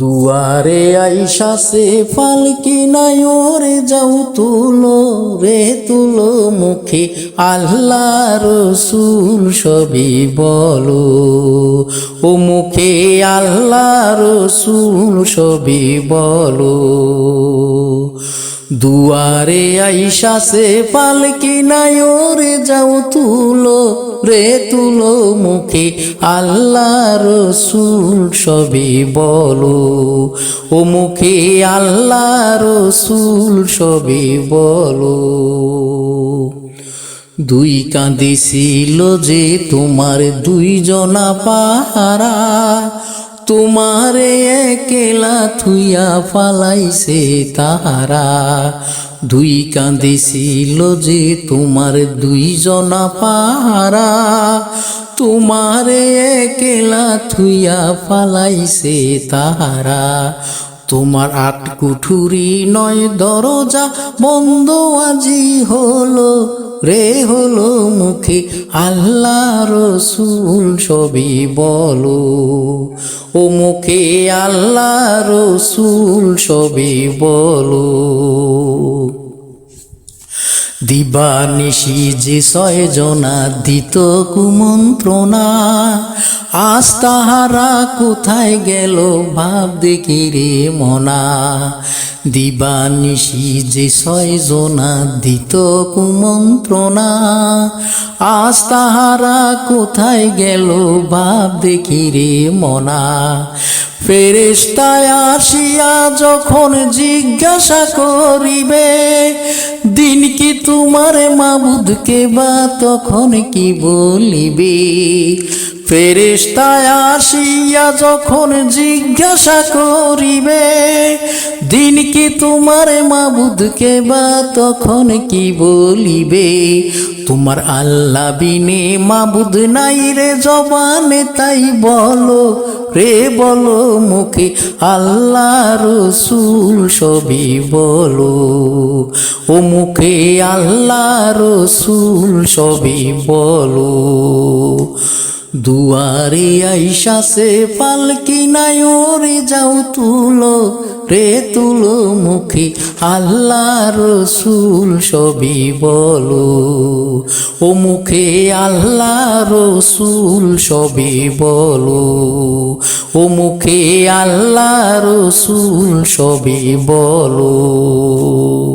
দুয়ারে আইসা সে পালকি নাই? ওরে যাও তুলো রে, তুলো মুখে। আল্লাহ রসুল সবই বলো। ও মুখে আল্লাহ রসুল সবই বলো। দুয়ারে আইসা সে পালকি নাই, ওরে যাও তুলো রে তুলো মুখে। আল্লাহ রসুল সবই বলো, ও মুখে আল্লাহ রসুল সবই বলো। দুই কাঁদিছিল যে তোমার দুইজনা পাহারা তোমারে একেলা থুইয়া ফালাইছে তাহারা। দুই কাঁদিছিল যে তোমার দুইজনা পাহারা। তোমারে একেলা থুইয়া ফালাইছে তাহারা। তোমার আট কুঠুরি নয় দরজা বন্ধ আজি হলো। রে হলো মুখে আল্লাহ রসুল সবই বলো। ও মুখে আল্লাহ রসুল সবই বলো। দিবানিশি যে ছয় জনা দিত কুমন্ত্রণা। আজ তাহারা কোথায় গেল ভাব দেখি রে মনা। দিবানিশি যে ছয় জনা দিত কুমন্ত্রণা। আজ তাহারা কোথায় গেল ভাব দেখি রে মনা। ফেরেস্তায় আসিয়া যখন জিজ্ঞাসা করিবে দিন কি তোমার মাবুদকে বা তখন কি বলিবে? ফেরেস্তায় আসিয়া যখন জিজ্ঞাসা করিবে, দিন কি তোমার মাবুদকে বা তখন কি বলিবে? তোমার আল্লাহ বিনে মাবুদ নাই রে জবানে, তাই বলো রে, বলো মুখে আল্লাহ রসুল সবই বলো। ও মুখে আল্লাহ রসুল সবই বলো। দুয়ারে আইসা সে পালকি নাই ওরে যাও তুলো রে তুলো মুখে আল্লাহ রসুল সবই বলো। ও মুখে আল্লাহ রসুল সবই বলো। ও মুখে আল্লাহ রসুল সবই বলো।